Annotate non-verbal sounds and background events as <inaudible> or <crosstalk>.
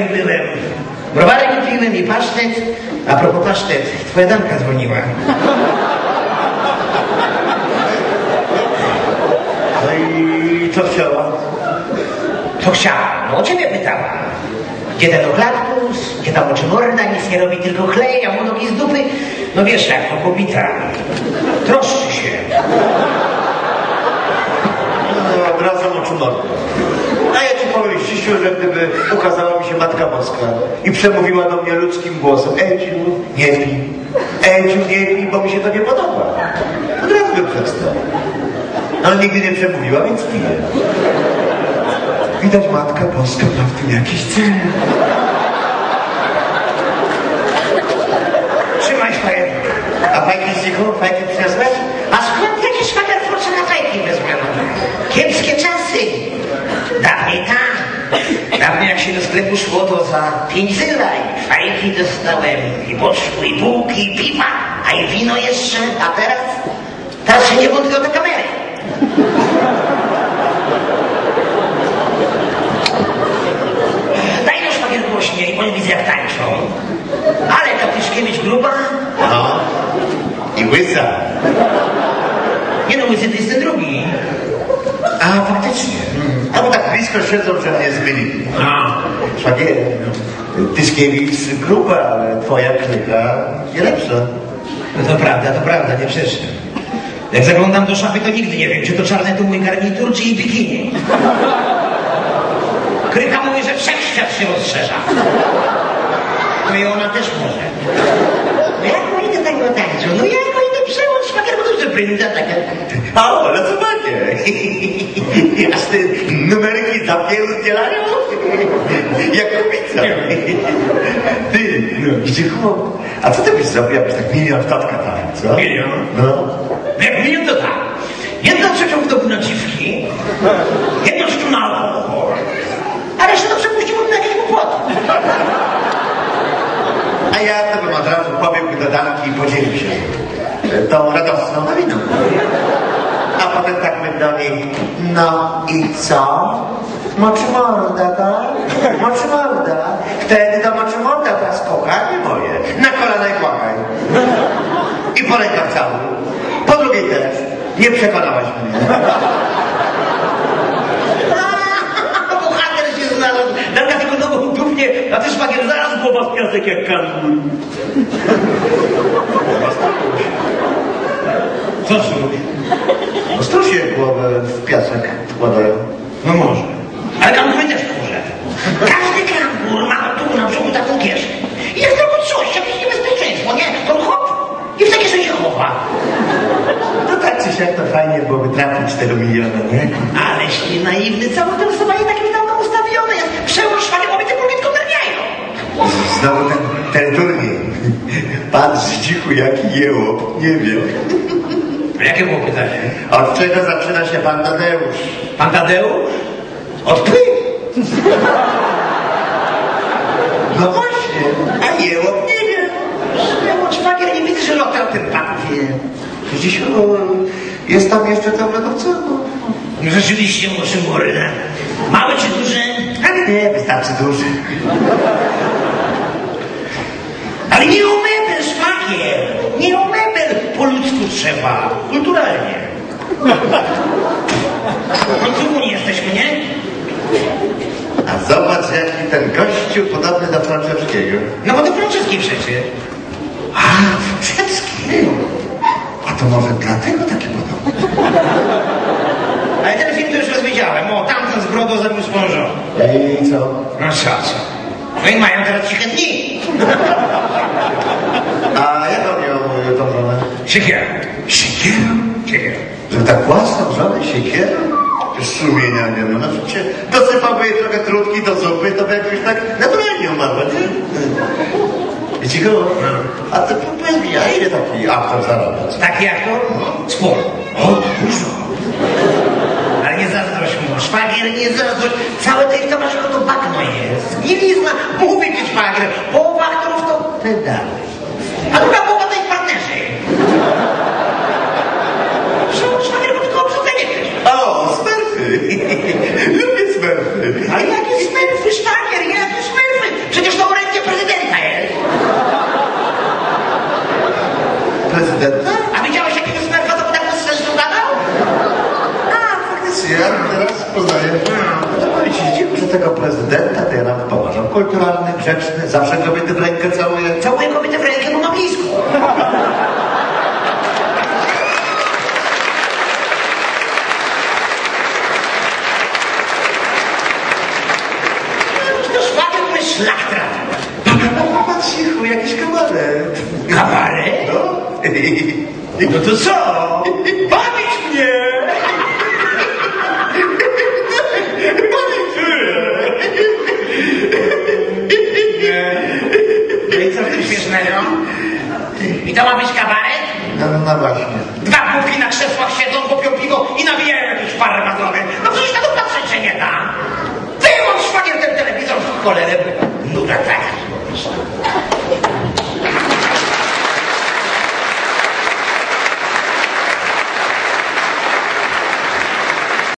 szwagiem byłem. Browarek piłem i pasztet. A propos pasztet, twoja damka dzwoniła. No i co chciała? Co chciała? No o ciebie pytała. Gdzie ten okladkus, gdzie tam oczy morda, nic nie robi, tylko chlej, a mu nogi z dupy. No wiesz jak, to kobita. Troszczy się. No, wracam oczu mordę. Ścisiu, że gdyby ukazała mi się Matka Boska i przemówiła do mnie ludzkim głosem, Eciu, nie pij, Eciu, nie pij, bo mi się to nie podoba. Od razu bym przestał. No, Ale nigdy nie przemówiła, więc piję. Widać Matka Boska ma w tym jakiś cel. Trzymaj szwagier. A fajki z fajki przyniosłeś? A skąd jakiś szwagier force na fajki wezmę? Kiepskie czasy. Dawniej tak. Dawniej jak się do sklepu szło, to za pięć zyla i fajki dostałem, i boczku, i bułki, i piwa, a i wino jeszcze. A teraz? Teraz się nie wątpię o te kamery. Daj no szwagier głośniej, bo nie widzę jak tańczą. Ale ta Tyszkiewicz gruba, No. I łysa. Nie no, łysy to jest ten drugi. A, faktycznie. A bo tak blisko siedzą, że mnie zmylili. A, Szwagier, Tyszkiewicz gruba, ale twoja klika nie lepsza. no to prawda, to prawda, nie przeszłem. Jak zaglądam do szafy, to nigdy nie wiem, czy to czarny to mój garnitur, czy i bikini. Krycha mówi, że wszechświat się rozszerza. No i ona też może. No jak do tego tańczą? No jak że brynda taka. A, ale co takie? <laughs> Aż te numeryki zapierdzielają? Jak kobica. Ty, no, Zdzichu, a co ty byś zrobił, jakbyś tak milion w tatka tam, co? Milion? No. Jak milion to tak. Jedną trzecią w dobu na dziwki, jedną trzecią na alkohol, a resztę to przepuściłbym na jakieś głupoty. A ja to bym od razu pobiegł do Danki i podzielił się tą radosną nowiną. A potem tak bym do niej, no i co? Moczy morda, tak? Moczy morda. Wtedy to moczy morda, teraz kochanie moje. Na kolana i błagaj. I po rękach cały. Po drugiej też. Nie przekonałaś mnie. <laughs> Bohater się znalazł. Darka tylko nogą dupnie, a ty szwagier zaraz głowa w piasek jak kangur. Co słuch? Strusie głowę w piasek wkładają. No może. Ale kangury też może. Każdy kangur ma tu na brzuchu taką kieszeń. I jak tylko coś, jakieś niebezpieczeństwo, nie? To hop i w takie sobie się chowa. No tak czy siak to fajnie byłoby trafić tego miliona, nie? Aleś nie naiwny, całe to rysowanie takie dawno ustawione jest. Przełóż szwagierowi tylko tylko garniają. Znowu ten, ten turniej. Patrz dziku jaki jełop, nie wiem. Jakie było pytanie? Od czego zaczyna się pan Tadeusz? Pan Tadeusz? Od py. No właśnie, a jełop nie wiem. Przełóż szwagier nie widzę, że lokal ten pan wie. Przecież o, jest tam jeszcze to lodowcowo. No Rzeczywiście muszę mordę. Małe czy duże? Ale nie, wystarczy duży. Ale nie o mebel, szwagier. Nie o mebel. Po ludzku trzeba. Kulturalnie. No tu nie jesteśmy, nie? A zobacz jaki ten gościu podobny do Franczewskiego. No bo to francuski przecież. A, Franczewski. A to może dlatego taki podobny. Ale ten film to już raz widziałem. O, tamten z brodą zamiast spążony. I co? No co, co? No i mają teraz ciche dni. A jak on miał e, tą Siekiera. Siekierą? Siekiera. Że tak własną żonę siekierą? Sumienia nie ma. No przecież dosypałby jej trochę trutki do zupy, to by jakoś tak naturalnie umarła, nie? I cicho, a to powiedz mi, a ile taki aktor zarabia? Taki aktor? Spór. O, dużo. Ale nie zazdrość mu. Szwagier, nie zazdrość. Całe tej towarzyszu to bagno jest. Nie lizna. Mówię ci szwagier. Połowa aktorów to pedały. Rosjan teraz poznaje. Dziękuję, że tego prezydenta to ja nawet poważam. Kulturalny, grzeczny, zawsze kobiety w rękę całuje. Całuję kobiety w rękę, bo na blisko. Szlachtra! Cichu, jakiś kabaret. Kabaret? No. No to co? Panie! No I co w tym śmiesznego? I to ma być kabaret? No, no, no właśnie. Dwa półki na krzesłach siedzą, popią piwo i nawijają jakieś parę parmazony. No przecież na to patrzeć się nie da. Wyłącz szwagier ten telewizor w cholerę. Nuda taka.